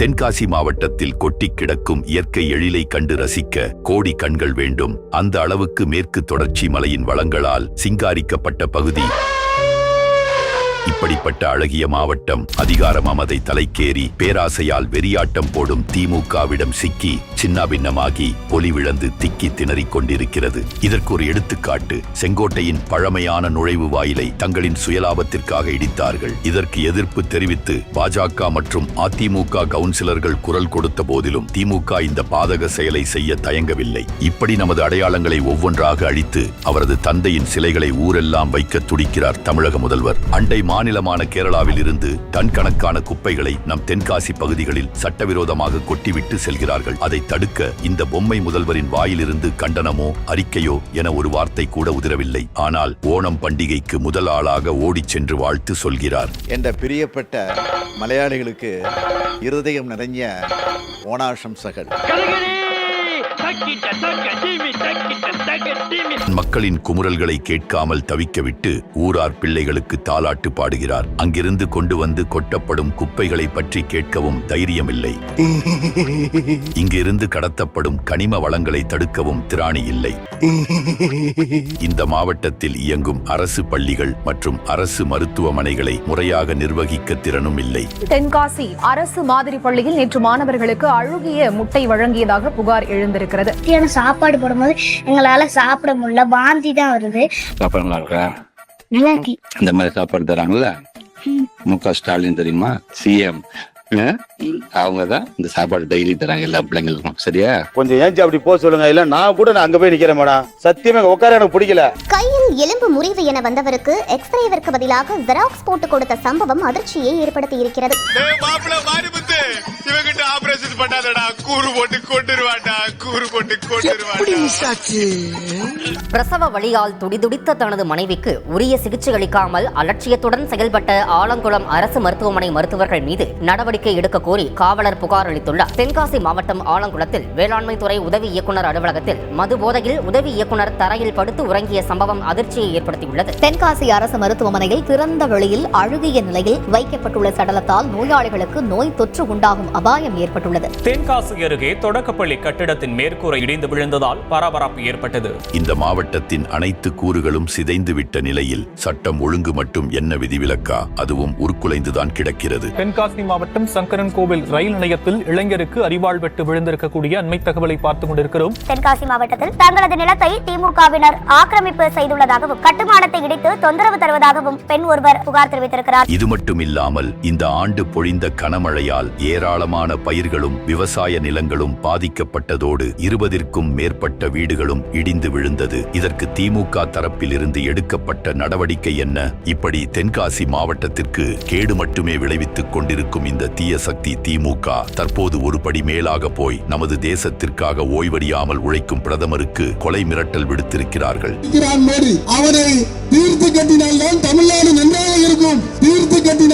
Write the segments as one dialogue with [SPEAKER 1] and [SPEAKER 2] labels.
[SPEAKER 1] தென்காசி மாவட்டத்தில் கொட்டி கிடக்கும் இயற்கை எழிலை கண்டு ரசிக்க கோடி கண்கள் வேண்டும். அந்த அளவுக்கு மேற்கு தொடர்ச்சி மலையின் வளங்களால் சிங்காரிக்கப்பட்ட பகுதி. இப்படிப்பட்ட அழகிய மாவட்டம் அதிகாரம் அமதை தலைக்கேறி பேராசையால் வெறியாட்டம் போடும் திமுகவிடம் சிக்கி சின்னாபின்னமாகி பொலிவிழந்து திக்கி திணறிக் கொண்டிருக்கிறது. இதற்கு ஒரு எடுத்துக்காட்டு செங்கோட்டையின் பழமையான நுழைவு வாயிலை தங்களின் சுயலாபத்திற்காக இடித்தார்கள். இதற்கு எதிர்ப்பு தெரிவித்து பாஜக மற்றும் அதிமுக கவுன்சிலர்கள் குரல் கொடுத்த போதிலும் திமுக இந்த பாதக செயலை செய்ய தயங்கவில்லை. இப்படி நமது அடையாளங்களை ஒவ்வொன்றாக அழித்து அவரது தந்தையின் சிலைகளை ஊரெல்லாம் வைக்க துடிக்கிறார் தமிழக முதல்வர். அண்டை மாநிலமான கேரளாவில் இருந்து டன் கணக்கான குப்பைகளை நம் தென்காசி பகுதிகளில் சட்டவிரோதமாக கொட்டிவிட்டு செல்கிறார்கள். அதை தடுக்க இந்த பொம்மை முதல்வரின் வாயிலிருந்து கண்டனமோ அறிக்கையோ என ஒரு வார்த்தை கூட உதிரவில்லை. ஆனால் ஓணம் பண்டிகைக்கு முதல் ஆளாக ஓடிச் சென்று வாழ்த்து சொல்கிறார்.
[SPEAKER 2] என்ற பிரியப்பட்ட மலையாளிகளுக்கு இருதயம் நிறைஞ்ச ஓணாசம்சகள்
[SPEAKER 1] மக்களின் குமுறல்களை கேட்காமல் தவிக்கவிட்டு ஊரார் பிள்ளைகளுக்கு தாலாட்டு பாடுகிறார். அங்கிருந்து கொண்டு வந்து கொட்டப்படும் குப்பைகளை பற்றி கேட்கவும் தைரியமில்லை. இங்கிருந்து கடத்தப்படும் கனிம வளங்களை தடுக்கவும் திராணி இல்லை. இந்த மாவட்டத்தில் இயங்கும் அரசு பள்ளிகள் மற்றும் அரசு மருத்துவமனைகளை முறையாக நிர்வகிக்க திறனும் இல்லை.
[SPEAKER 3] தென்காசி அரசு மாதிரி பள்ளியில் நேற்று மாணவர்களுக்கு அழுகிய முட்டை வழங்கியதாக புகார் எழுந்திருக்கிறது
[SPEAKER 4] மத்தியானம் சாப்பாடு போடும்போது எங்களால சாப்பிட முடியல. வாந்தி தான் வருது.
[SPEAKER 5] சாப்பாடு நல்லா இருக்கா?
[SPEAKER 4] நல்லா இருக்கு.
[SPEAKER 5] இந்த மாதிரி சாப்பாடு தராங்கல்ல? மு க. ஸ்டாலின் தெரியுமா? சிஎம் அவங்க தான் இந்த சாப்பாடு டெய்லி தராங்க எல்லா பிள்ளைங்களுக்கும். சரியா?
[SPEAKER 6] கொஞ்சம் ஏஞ்சி அப்படி போக சொல்லுங்க. இல்ல நான் கூட நான் அங்க போய் நிக்கிறேன் மேடம். சத்தியமா உட்கார எனக்கு பிடிக்கல.
[SPEAKER 7] கையில் எலும்பு முறிவு என வந்தவருக்கு எக்ஸ்ரேவிற்கு பதிலாக ஜெராக்ஸ் போட்டு கொடுத்த சம்பவம் அதிர்ச்சியை ஏற்படுத்தி இருக்கிறது.
[SPEAKER 8] மாப்பிள்ள மாரிமுத்து இவங்கிட்ட ஆபரேஷன் பண்ணாதடா. கூறு போட்டு கொண்டுருவாடா கூறு போட்டு கொண்டுருவாடா
[SPEAKER 9] பிரசவ வழியால் துடிதுடித்த தனது மனைவிக்கு உரிய சிகிச்சை அளிக்காமல் அலட்சியத்துடன் செயல்பட்ட ஆலங்குளம் அரசு மருத்துவமனை மருத்துவர்கள் மீது நடவடிக்கை எடுக்க கோரி காவலர் புகார் அளித்துள்ளார். தென்காசி மாவட்டம் ஆலங்குளத்தில் வேளாண்மை துறை உதவி இயக்குநர் அலுவலகத்தில் மது போதையில் உதவி இயக்குநர் தரையில் படுத்து உறங்கிய சம்பவம் அதிர்ச்சியை ஏற்படுத்தியுள்ளது.
[SPEAKER 7] தென்காசி அரசு மருத்துவமனையில் திறந்த வெளியில் அழுகிய நிலையில் வைக்கப்பட்டுள்ள சடலத்தால் நோயாளிகளுக்கு நோய் தொற்று உண்டாகும் அபாயம் ஏற்பட்டுள்ளது.
[SPEAKER 10] தென்காசி அருகே தொடக்கப்பள்ளி கட்டிடத்தின் மேற்கூரை இடிந்து விழுந்ததால் பரபரப்பு ஏற்பட்டது.
[SPEAKER 1] இந்த மாவட்டத்தின் அனைத்து கூறுகளும் சிதைந்துவிட்ட நிலையில் சட்டம் ஒழுங்கு மட்டும் என்ன விதிவிலக்கா? அதுவும் உருக்குலைந்துதான் கிடக்கிறது.
[SPEAKER 10] தென்காசி மாவட்டம் சங்கரன் கோவில் ரயில் நிலையத்தில் இளைஞருக்கு அறிவாள் வெட்டு விழுந்திருக்கக்கூடிய அண்மை தகவலை பார்த்துக் கொண்டிருக்கிறோம்.
[SPEAKER 7] தென்காசி மாவட்டத்தில் தங்களது நிலத்தை திமுகவினர் ஆக்கிரமிப்பு செய்துள்ளதாகவும் கட்டுமானத்தை இடித்து தொந்தரவு தருவதாகவும் பெண் ஒருவர் புகார் தெரிவித்திருக்கிறார்.
[SPEAKER 1] இது மட்டும் இல்லாமல் இந்த ஆண்டு பொழிந்த கனமழையால் ஏராளமான பயிர்களும் விவசாய நிலங்களும் பாதிக்கப்பட்டதோடு இருபதிற்கும் நூற்றுக்கும் மேற்பட்ட வீடுகளும் இடிந்து விழுந்தது. இதற்கு திமுக தரப்பிலிருந்து எடுக்கப்பட்ட நடவடிக்கை என்ன? இப்படி தென்காசி மாவட்டத்திற்கு கேடு மட்டுமே விளைவித்துக் கொண்டிருக்கும் இந்த தீய சக்தி திமுக தற்போது ஒரு படி மேலாக போய் நமது தேசத்திற்காக ஓய்வடியாமல் உழைக்கும் பிரதமருக்கு கொலை மிரட்டல் விடுத்திருக்கிறார்கள்.
[SPEAKER 8] மோடி. அவனை தீர்த்து கட்டினால்தான் தமிழ்நாடு நன்றாக இருக்கும். தீர்த்து கட்டி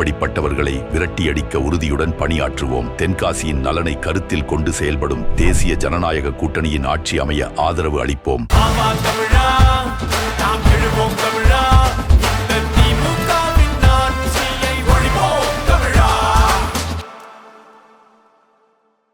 [SPEAKER 1] இப்படிப்பட்டவர்களை விரட்டியடிக்க உறுதியுடன் பணியாற்றுவோம். தென்காசியின் நலனை கருத்தில் கொண்டு செயல்படும் தேசிய ஜனநாயக கூட்டணியின் ஆட்சி அமைய ஆதரவு அளிப்போம்.